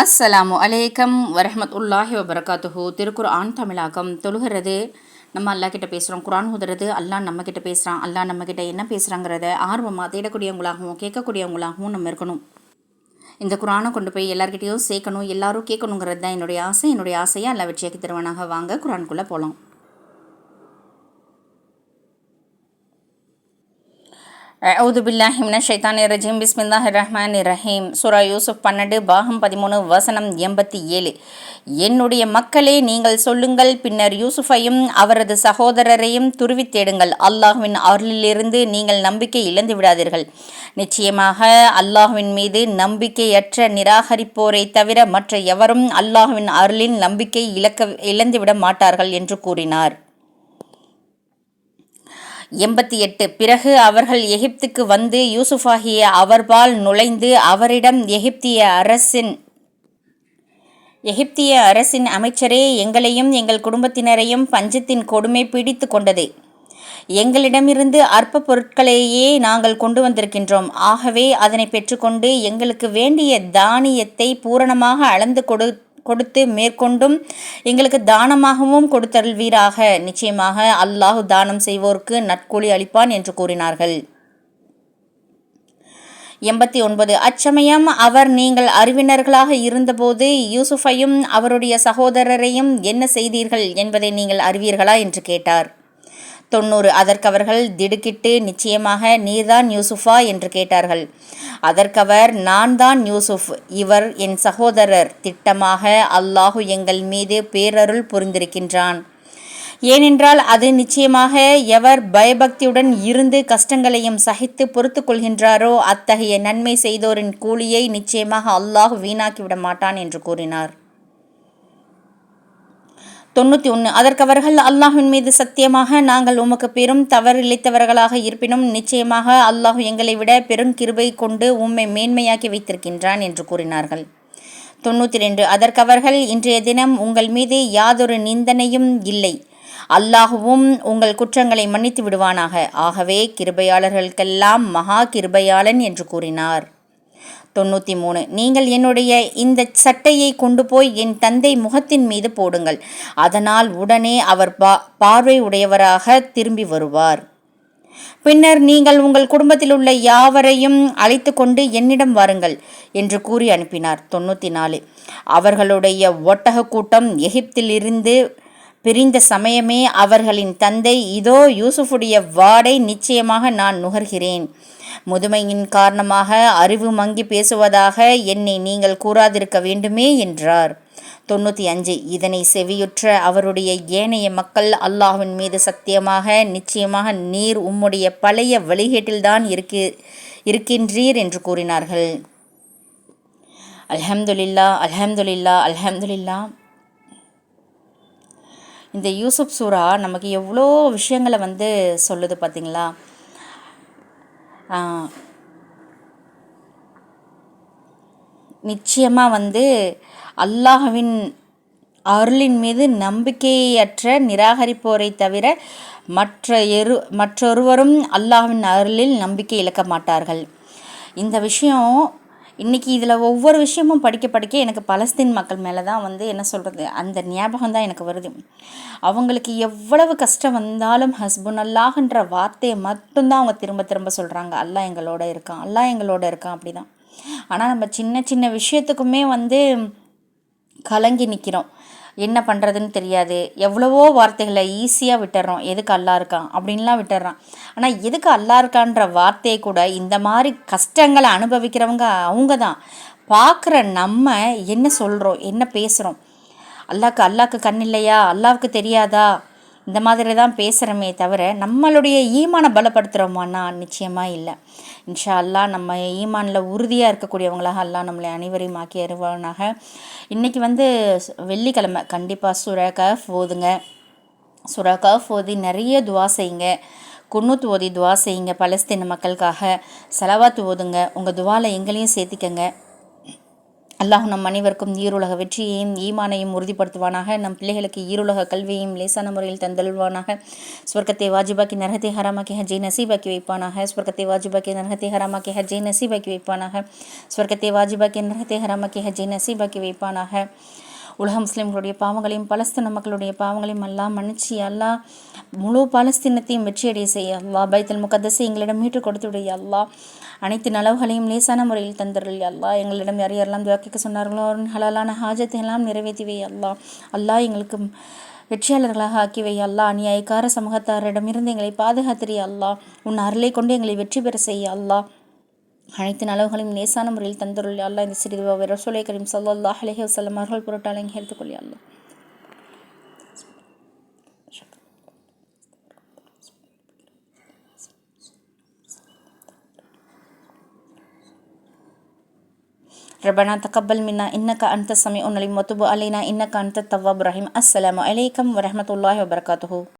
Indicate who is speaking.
Speaker 1: அஸ்ஸலாமு அலைக்கம் வரஹமத்துல்லாஹி வபரகாத்துஹூ. திருக்குர் ஆண் தமிழாக்கம் தொழுகிறது. நம்ம அல்லா கிட்ட பேசுகிறோம் குரான் ஊதுறது. அல்லாஹ் நம்ம கிட்ட பேசுகிறான் அல்லாஹ் நம்ம கிட்ட என்ன பேசுகிறாங்கிறத ஆர்வமாக தேடக்கூடியவங்களாகவும் கேட்கக்கூடியவங்களாகவும் நம்ம இருக்கணும். இந்த குரானை கொண்டு போய் எல்லார்கிட்டையும் சேர்க்கணும் எல்லாரும் கேட்கணுங்கிறது தான் என்னுடைய ஆசை. என்னுடைய ஆசையை அல்லா வெற்றியாக்கி தருவானாக. வாங்க குரானுக்குள்ளே போகலாம் அவுது பில்லாஹிம்ன ஷைத்தானி ரஜீம் பிஸ்மில்லாஹ் ரஹ்மான் ரஹீம் சுரா யூசுப் பன்னெண்டு பாகம் பதிமூணு வசனம் எண்பத்தி ஏழு. என்னுடைய மக்களே நீங்கள் சொல்லுங்கள். பின்னர் யூசுஃபையும் அவரது சகோதரரையும் துருவி தேடுங்கள். அல்லாஹுவின் அருளிலிருந்து நீங்கள் நம்பிக்கை இழந்து விடாதீர்கள். நிச்சயமாக அல்லாஹுவின் மீது நம்பிக்கையற்ற நிராகரிப்போரை தவிர மற்ற எவரும் அல்லாஹுவின் அருளின் நம்பிக்கை இழக்க இழந்துவிட மாட்டார்கள் என்று கூறினார். எண்பத்தி எட்டு. பிறகு அவர்கள் எகிப்துக்கு வந்து யூசுஃபாகிய அவர்பால் நுழைந்து அவரிடம் எகிப்திய அரசின் எகிப்திய அரசின் அமைச்சரே எங்களையும் எங்கள் குடும்பத்தினரையும் பஞ்சத்தின் கொடுமை பிடித்து கொண்டது. எங்களிடமிருந்து அற்ப பொருட்களையே நாங்கள் கொண்டு வந்திருக்கின்றோம். ஆகவே அதனை பெற்றுக்கொண்டு எங்களுக்கு வேண்டிய தானியத்தை பூரணமாக அளந்து கொடு கொடுத்து மேற்கொண்டும் எங்களுக்கு தானமாகவும் கொடுத்தருள்வீராக. நிச்சயமாக அல்லாஹு தானம் செய்வோருக்கு நட்கூலி அளிப்பான் என்று கூறினார்கள். எண்பத்தி ஒன்பது அச்சமயம் அவர் நீங்கள் அறிவினர்களாக இருந்தபோது யூசுஃபையும் அவருடைய சகோதரரையும் என்ன செய்தீர்கள் என்பதை நீங்கள் அறிவீர்களா என்று கேட்டார். தொண்ணூறு. அதற்கவர்கள் திடுக்கிட்டு நிச்சயமாக நீர்தான் யூசுஃபா என்று கேட்டார்கள். அதற்கவர் நான் தான் யூசுஃப். இவர் என் சகோதரர். திட்டமாக அல்லாஹு எங்கள் மீது பேரருள் புரிந்திருக்கின்றான். ஏனென்றால் அது நிச்சயமாக எவர் பயபக்தியுடன் இருந்து கஷ்டங்களையும் சகித்து பொறுத்து கொள்கின்றாரோ அத்தகைய நன்மை செய்தோரின் கூலியை நிச்சயமாக அல்லாஹ் வீணாக்கிவிட மாட்டான் என்று கூறினார். தொண்ணூற்றி ஒன்று அதற்கவர்கள் அல்லாஹின் மீது சத்தியமாக நாங்கள் உமக்கு பெரும் தவறு இழைத்தவர்களாக இருப்பினும் நிச்சயமாக அல்லாஹ் எங்களை விட பெரும் கிருபை கொண்டு உம்மை மேன்மையாக்கி வைத்திருக்கின்றான் என்று கூறினார்கள். தொண்ணூற்றி ரெண்டு. அதற்கவர்கள் இன்றைய தினம் உங்கள் மீது யாதொரு நிந்தனையும் இல்லை. அல்லாஹுவும் உங்கள் குற்றங்களை மன்னித்து விடுவானாக. ஆகவே கிருபையாளர்களுக்கெல்லாம் மகா கிருபையாளன் என்று கூறினார். தொண்ணூற்றி மூணு. நீங்கள் என்னுடைய இந்த சட்டையை கொண்டு போய் என் தந்தை முகத்தின் மீது போடுங்கள். அதனால் உடனே அவர் பா பார்வை உடையவராக திரும்பி வருவார். பின்னர் நீங்கள் உங்கள் குடும்பத்தில் உள்ள யாவரையும் அழைத்து கொண்டு என்னிடம் வாருங்கள் என்று கூறி அனுப்பினார் தொண்ணூற்றி நாலு. அவர்களுடைய ஒட்டக கூட்டம் எகிப்திலிருந்து பிரிந்த சமயமே அவர்களின் தந்தை. இதோ யூசுஃபுடைய வாடை நிச்சயமாக நான் நுகர்கிறேன். முதுமையின் காரணமாக அறிவு மங்கி பேசுவதாக என்னை நீங்கள் கூறாதிருக்க வேண்டுமே என்றார். தொண்ணூற்றி அஞ்சு. இதனை செவியுற்ற அவருடைய ஏனைய மக்கள் அல்லாஹின் மீது சத்தியமாக நிச்சயமாக நீர் உம்முடைய பழைய வழிகேட்டில்தான் இருக்கு இருக்கின்றீர் என்று கூறினார்கள். அல்ஹம்துலில்லா அல்ஹம்துலில்லா அல்ஹம்துலில்லா இந்த யூசுப் சூரா நமக்கு எவ்வளோ விஷயங்களை வந்து சொல்லுது பார்த்தீங்களா? நிச்சயமாக வந்து அல்லாஹவின் அருளின் மீது நம்பிக்கையற்ற நிராகரிப்போரை தவிர மற்ற எரு மற்றொருவரும் அல்லாஹ்வின் அருளில் நம்பிக்கை இழக்க மாட்டார்கள். இந்த விஷயம் இன்றைக்கி இதில் ஒவ்வொரு விஷயமும் படிக்க படிக்க எனக்கு பலஸ்தீன் மக்கள் மேலே தான் வந்து என்ன சொல்கிறது அந்த ஞாபகம் தான் எனக்கு வருது. அவங்களுக்கு எவ்வளவு கஷ்டம் வந்தாலும் ஹஸ்பண்ட் அல்லாஹன்ற வார்த்தையை மட்டும்தான் அவங்க திரும்ப திரும்ப சொல்கிறாங்க அல்லாஹ் எங்களோட இருக்கான் அல்லாஹ் எங்களோட இருக்கான் அப்படி தான் ஆனால் நம்ம சின்ன சின்ன விஷயத்துக்குமே வந்து கலங்கி நிற்கிறோம் என்ன பண்ணுறதுன்னு தெரியாது. எவ்வளவோ வார்த்தைகளை ஈஸியாக விட்டுறோம். எதுக்கு அல்லா இருக்கான்? அப்படின்லாம் விட்டுறான் ஆனால் எதுக்கு அல்லா இருக்கான்ற வார்த்தையை கூட இந்த மாதிரி கஷ்டங்களை அனுபவிக்கிறவங்க அவங்க தான் பார்க்குற நம்ம என்ன சொல்கிறோம் என்ன பேசுகிறோம் அல்லாக்கு அல்லாக்கு கண் இல்லையா? அல்லாவுக்கு தெரியாதா? இந்த மாதிரி தான் பேசுகிறோமே தவிர நம்மளுடைய ஈமானை பலப்படுத்துகிறோமான்னா நிச்சயமாக இல்லை. இன்ஷா அல்லா நம்ம ஈமானில் உறுதியாக இருக்கக்கூடியவங்களாக அல்லா நம்மளை அனைவரையும் ஆக்கி அறிவானாக இன்றைக்கி வந்து வெள்ளிக்கிழமை. கண்டிப்பாக சுரா ஓதுங்க. சுரா ஓதி நிறைய துவா செய்யுங்க. குன்னுத்து ஓதி துவா செய்யுங்க பலஸ்தீன மக்களுக்காக. செலவாத்து ஓதுங்க. உங்கள் துவாவில் எங்களையும் சேர்த்திக்கங்க. அல்லாஹ் நம் அனைவருக்கும் ஈருலக வெற்றியையும் ஈமானையும் உறுதிப்படுத்துவானாக. நம் பிள்ளைகளுக்கு ஈருலக கல்வியையும் லேசான முறையில் தந்தல்வானாக ஸ்வர்க்கத்தை வாஜிபாக்கி நரகத்தை ஹராமாக்கி ஹஜ்ஜை நசீபாக்கி வைப்பானாக. ஸ்வர்க்கத்தை வாஜிபாக்கி நரகத்தை ஹராமாக்கி ஹஜ்ஜை நசீபாக்கி வைப்பானாக. ஸ்வர்க்கத்தை வாஜிபாக்கி நரகத்தை ஹராமாக்கி ஹஜ்ஜை நசீபாக்கி வைப்பானாக. உலக முஸ்லிம்களுடைய பாவங்களையும் பலஸ்தீன மக்களுடைய பாவங்களையும் எல்லாம் மன்னிச்சு அல்லா முழு பாலஸ்தீனத்தையும் வெற்றியடைய செய்ய அல்லா பைத்தல் முகதசை எங்களிடம் மீட்டு கொடுத்துடைய அல்லா அனைத்து நலவுகளையும் லேசான முறையில் தந்தருள் அல்லா எங்களிடம் யார் யாரெல்லாம் துவாக்கிக்க சொன்னார்களோ ஹலாலான ஹாஜத்தை எல்லாம் நிறைவேற்றிவை அல்லா அல்லா எங்களுக்கு வெற்றியாளர்களாக ஆக்கிவை அல்லா அநியாயக்கார சமூகத்தாரிடமிருந்து எங்களை பாதுகாத்திரி அல்லா உன் அருளை கொண்டு எங்களை வெற்றி பெற செய்ய அல்லா அனைத்து நலவுகளையும் லேசான முறையில் தந்துருள் அல்லா இந்த சிறிது ரசோலை கரீம் சல்லாஹ் அலஹி வசல்லம் அவர்கள் பொருட்டாளை எடுத்துக்கொள்ளி அல்லா ربنا تقبل منا إنك أنت السميع العليم وتب علينا إنك أنت التواب الرحيم السلام عليكم ورحمة الله وبركاته